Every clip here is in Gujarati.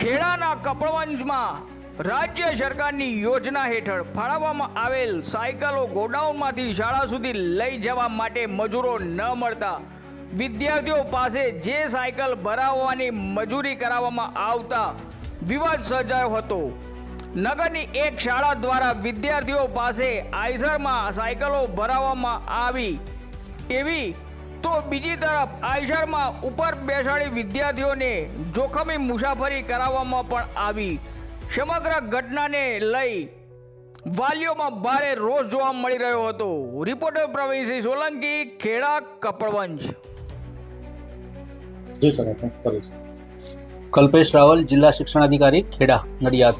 ખેડાના કપડવંજમાં રાજ્ય સરકારની યોજના હેઠળ ફાળવવામાં આવેલ સાયકલો ગોડાઉનમાંથી શાળા સુધી લઈ જવા માટે મજૂરો ન મળતા વિદ્યાર્થીઓ પાસે જે સાયકલ ભરાવવાની મજૂરી કરાવવામાં આવતા વિવાદ સર્જાયો હતો. નગરની એક શાળા દ્વારા વિદ્યાર્થીઓ પાસે આઈસરમાં સાયકલો ભરાવવામાં આવી એવી તો બીજી તરફ આઈશરમાં ઉપર બેસાડી વિદ્યાર્થીઓને જોખમી મુસાફરી કરાવવામાં પણ આવી. સમગ્ર ઘટનાને લઈ વાલીઓમાં ભારે રોષ જોવા મળી રહ્યો હતો. રિપોર્ટર પ્રવીણસિંહ સોલંકી ખેડા કપડવંજ. કલ્પેશ રાવલ જિલ્લા શિક્ષણાધિકારી ખેડા નડિયાદ.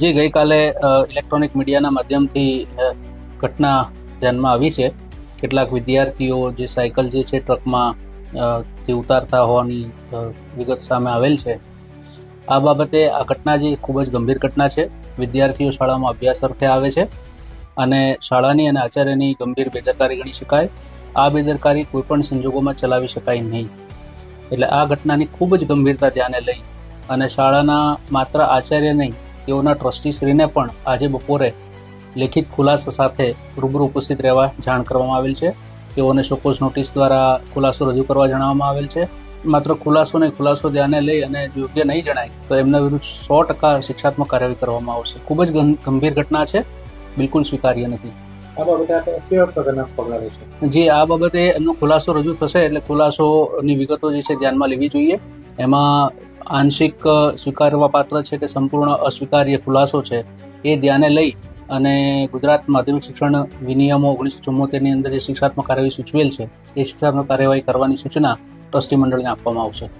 જે ગઈકાલે ઇલેક્ટ્રોનિક મીડિયાના માધ્યમથી ઘટના ધ્યાનમાં આવી છે. કેટલાક વિદ્યાર્થીઓ જે સાયકલ જે છે ટ્રકમાં તે ઉતારતા હોવાની વિગત સામે આવેલ છે. આ બાબતે આ ઘટના જે ખૂબ જ ગંભીર ઘટના છે. વિદ્યાર્થીઓ શાળામાં અભ્યાસ અર્થે આવે છે અને શાળાની અને આચાર્યની ગંભીર બેદરકારી ગણી શકાય. આ બેદરકારી કોઈપણ સંજોગોમાં ચલાવી શકાય નહીં. એટલે આ ઘટનાની ખૂબ જ ગંભીરતા ધ્યાને લઈ અને શાળાના માત્ર આચાર્ય નહીં, તેઓના ટ્રસ્ટીશ્રીને પણ આજે બપોરે લેખિત ખુલાસા સાથે રૂબરૂ ઉપસ્થિત રહેવા જાણ કરવામાં આવેલ છે. તેઓને શોકોસ નોટિસ દ્વારા ખુલાસો રજૂ કરવા જણાવવામાં આવેલ છે. માત્ર ખુલાસો ને ખુલાસો ધ્યાને લઈ અને યોગ્ય નહીં જણાય તો એમના વિરુદ્ધ સો ટકા શિક્ષાત્મક કાર્યવાહી કરવામાં આવશે. ખૂબ જ ગંભીર ઘટના છે. બિલકુલ સ્વીકાર્ય નથી. જે આ બાબતે એમનો ખુલાસો રજૂ થશે એટલે ખુલાસોની વિગતો જે છે ધ્યાનમાં લેવી જોઈએ. એમાં આંશિક સ્વીકારવા પાત્ર છે કે સંપૂર્ણ અસ્વીકાર્ય ખુલાસો છે એ ધ્યાને લઈ અને ગુજરાત માધ્યમિક શિક્ષણ વિનિયમો ઓગણીસો ચુમ્મોતેરની અંદર જે શિક્ષાત્મક કાર્યવાહી સૂચવેલ છે, એ શિક્ષાત્મક કાર્યવાહી કરવાની સૂચના ટ્રસ્ટી મંડળને આપવામાં આવશે.